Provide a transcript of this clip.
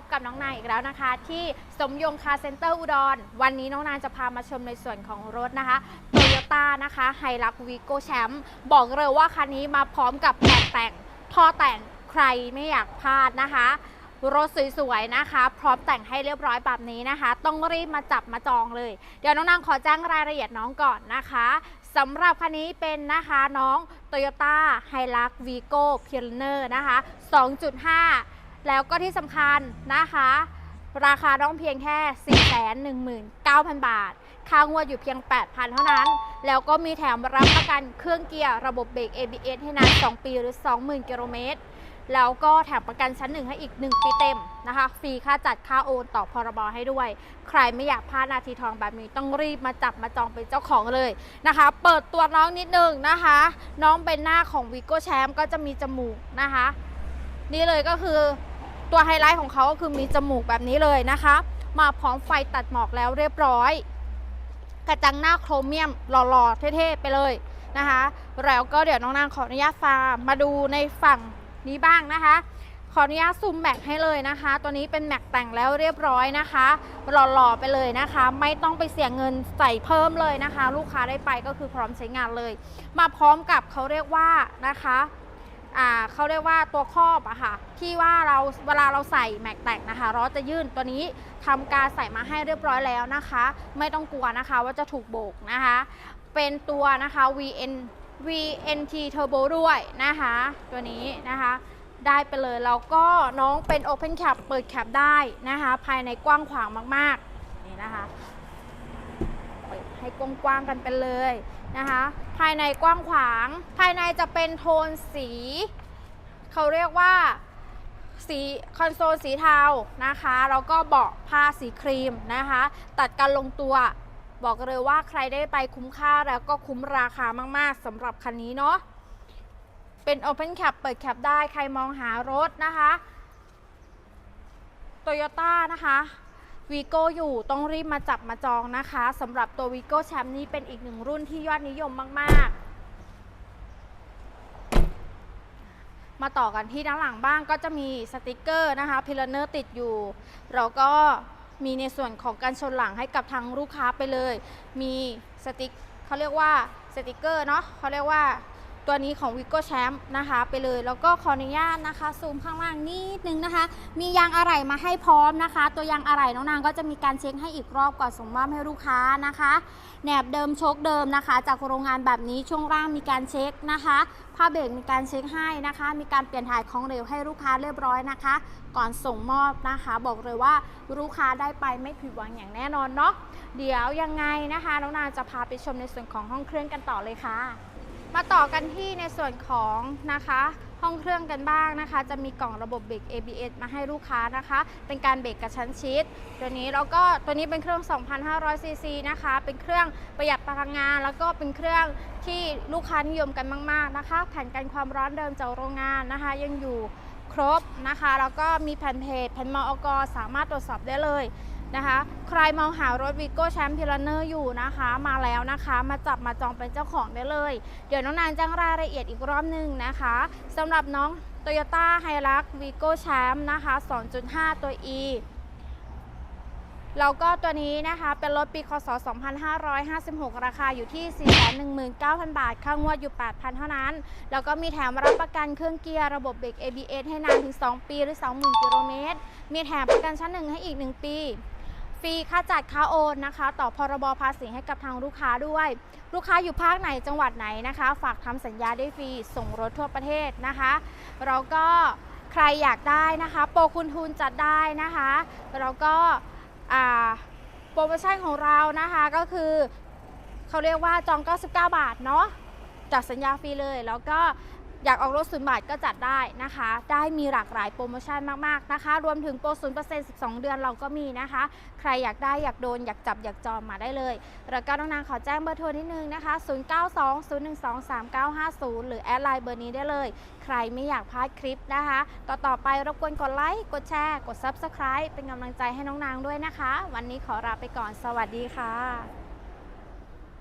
บกับน้องนายอีกแล้วนะคะ ที่สมยงคาเซ็นเตอร์อุดร วันนี้น้องนายจะพามาชมในส่วนของรถนะคะโตโยต้านะคะไฮรักวีโก้แชมป์บอกเลยว่าคันนี้มาพร้อมกับแผ่นแต่งท่อแต่งใครไม่อยากพลาดนะคะรถสวยๆนะคะ พร้อมแต่งให้เรียบร้อยแบบนี้นะคะ ต้องรีบมาจับมาจองเลย เดี๋ยวน้องนางขอแจ้งรายละเอียดน้องก่อนนะคะสำหรับคันนี้เป็นนะคะน้อง Toyota h i l u x Vigo Pioneer นะคะ 2.5 แล้วก็ที่สำคัญนะคะ ราคาต้องเพียงแค่ 419,000 บาท ค่างวดอยู่เพียง 8,000 เท่านั้น แล้วก็มีแถมรับประกันเครื่องเกียร์ระบบเบรก ABS ให้นาน 2 ปีหรือ 20,000 กิโลเมตร แล้วก็แถมประกันชั้นหนึ่งให้อีก 1 ปีเต็มนะคะ ฟรีค่าจัดค่าโอนต่อพรบให้ด้วย ใครไม่อยากพลาดนาทีทองแบบนี้ต้องรีบมาจับมาจองเป็นเจ้าของเลยนะคะ เปิดตัวน้องนิดนึงนะคะ น้องเป็นหน้าของวิโก้แชมป์ก็จะมีจมูกนะคะนี่เลยก็คือ ตัวไฮไลท์ของเขาก็คือมีจมูกแบบนี้เลยนะคะ มาพร้อมไฟตัดหมอกแล้วเรียบร้อย กระจังหน้าโครเมียมหล่อๆ เท่ๆ ไปเลยนะคะ แล้วก็เดี๋ยวน้องนางขออนุญาตฟามมาดูในฝั่งนี้บ้างนะคะ ขออนุญาตซูมแม็กให้เลยนะคะ ตัวนี้เป็นแม็กแต่งแล้วเรียบร้อยนะคะ หล่อๆ ไปเลยนะคะ ไม่ต้องไปเสียเงินใส่เพิ่มเลยนะคะ ลูกค้าได้ไปก็คือพร้อมใช้งานเลย มาพร้อมกับเขาเรียกว่านะคะ อ่าเขาเรียกว่าตัวครอบอะค่ะ ที่ว่าเราเวลาเราใส่แม็กแต่งนะคะล้อจะยื่นตัวนี้ทำการใส่มาให้เรียบร้อยแล้วนะคะ ไม่ต้องกลัวนะคะว่าจะถูกโบกนะคะ เป็นตัวนะคะ VN VNT Turbo ด้วยนะคะ ตัวนี้นะคะได้ไปเลยแล้วก็น้องเป็น Open Cap เปิดแคปได้นะคะ ภายในกว้างขวางมาก ๆ นี่นะคะ ให้กว้างๆกันไปเลยนะคะ ภายในกว้างขวาง ภายในจะเป็นโทนสี เขาเรียกว่าสีคอนโซลสีเทานะคะแล้วก็เบาะผ้าสีครีมนะคะ ตัดกันลงตัวบอกเลยว่าใครได้ไปคุ้มค่าแล้วก็คุ้มราคามาก ๆสำหรับคันนี้เนาะเป็น Open Cap เปิดแคปได้ใครมองหารถนะคะ Toyota นะคะ วีโก้อยู่ต้องรีบมาจับมาจองนะคะสำหรับตัววีโก้แชมป์นี้เป็นอีกหนึ่งรุ่นที่ยอดนิยมมากๆ มาต่อกันที่ด้านหลังบ้างก็จะมีสติกเกอร์นะคะพิลเนอร์ติดอยู่แล้วก็มีในส่วนของการชนหลังให้กับทางลูกค้าไปเลย มีสติกเขาเรียกว่าสติกเกอร์เนาะเขาเรียกว่า ตัวนี้ของ v i g o Champ นะคะไปเลย แล้วก็ขออนุญาตนะคะซูมข้างล่างนิดนึงนะคะ มียางอะไหล่มาให้พร้อมนะคะ ตัวยางอะไหล่น้องนางก็จะมีการเช็คให้อีกรอบก่อนส่งมอบให้ลูกค้านะคะแหนบเดิมโชคเดิมนะคะ จากโรงงานแบบนี้ช่วงล่างมีการเช็คนะคะผ้าเบรกมีการเช็คให้นะคะ มีการเปลี่ยนถ่ายของเหลวให้ลูกค้าเรียบร้อยนะคะ ก่อนส่งมอบนะคะ บอกเลยว่าลูกค้าได้ไปไม่ผิดหวังอย่างแน่นอนเนาะเดี๋ยวยังไงนะคะน้องนางจะพาไปชมในส่วนของห้องเครื่องกันต่อเลยค่ะ มาต่อกันที่ในส่วนของนะคะห้องเครื่องกันบ้างนะคะ จะมีกล่องระบบเบรก ABS มาให้ลูกค้านะคะ เป็นการเบรกกระชั้นชิด ตัวนี้แล้วก็ตัวนี้เป็นเครื่อง 2,500 ซีซีนะคะ เป็นเครื่องประหยัดพลังงาน แล้วก็เป็นเครื่องที่ลูกค้านิยมกันมากๆนะคะ แผ่นกันความร้อนเดิมจากโรงงานนะคะ ยังอยู่ครบนะคะ แล้วก็มีแผ่นเพจแผ่นมอกสามารถตรวจสอบได้เลย นะคะ ใครมองหารถวิโก้แชมป์พิลเนอร์อยู่นะคะ มาแล้วนะคะ มาจับมาจองเป็นเจ้าของได้เลย เดี๋ยวน้องนานแจ้งรายละเอียดอีกรอบหนึ่งนะคะ สำหรับน้อง Toyota h i l u x Vigo Champ นะคะ 2.5 ตัว E แล้วก็ตัวนี้นะคะเป็นรถปีคศ 2556 ราคาอยู่ที่ 419,000 บาท ค่างวดอยู่ 8,000 เท่านั้น แล้วก็มีแถมรับประกันเครื่องเกียร์ระบบเบรก ABS ให้นานถึง 2 ปีหรือ 20,000 กิโลเมตร มีแถมประกันชั้นหนึ่งให้อีก 1 ปี รีค่าจัดค่าโอนนะคะ ต่อพรบภาษีให้กับทางลูกค้าด้วย ลูกค้าอยู่ภาคไหนจังหวัดไหนนะคะ ฝากทำสัญญาได้ฟรีส่งรถทั่วประเทศนะคะแล้วก็ใครอยากได้นะคะ โปรคุณทุนจัดได้นะคะแล้วก็โปรโมชั่นของเรานะคะก็คือเขาเรียกว่าจอง 99 บาทเนาะจัดสัญญาฟรีเลยแล้วก็ อยากออกรถศูนย์บาทก็จัดได้นะคะ ได้มีหลากหลายโปรโมชั่นมาก ๆ นะคะ รวมถึงโปรศูนย์เปอร์เซ็นต์12เดือนเราก็มีนะคะ ใครอยากได้อยากโดน อยากจับ อยากจองมาได้เลย แล้วก็น้องนางขอแจ้งเบอร์โทรนิดนึงนะคะ 0920123950 หรือแอดไลน์เบอร์นี้ได้เลย ใครไม่อยากพลาดคลิปนะคะ ต่อต่อไปรบกวนกดไลค์ กดแชร์ กด Subscribe เป็นกำลังใจให้น้องนางด้วยนะคะ วันนี้ขอลาไปก่อน สวัสดีค่ะ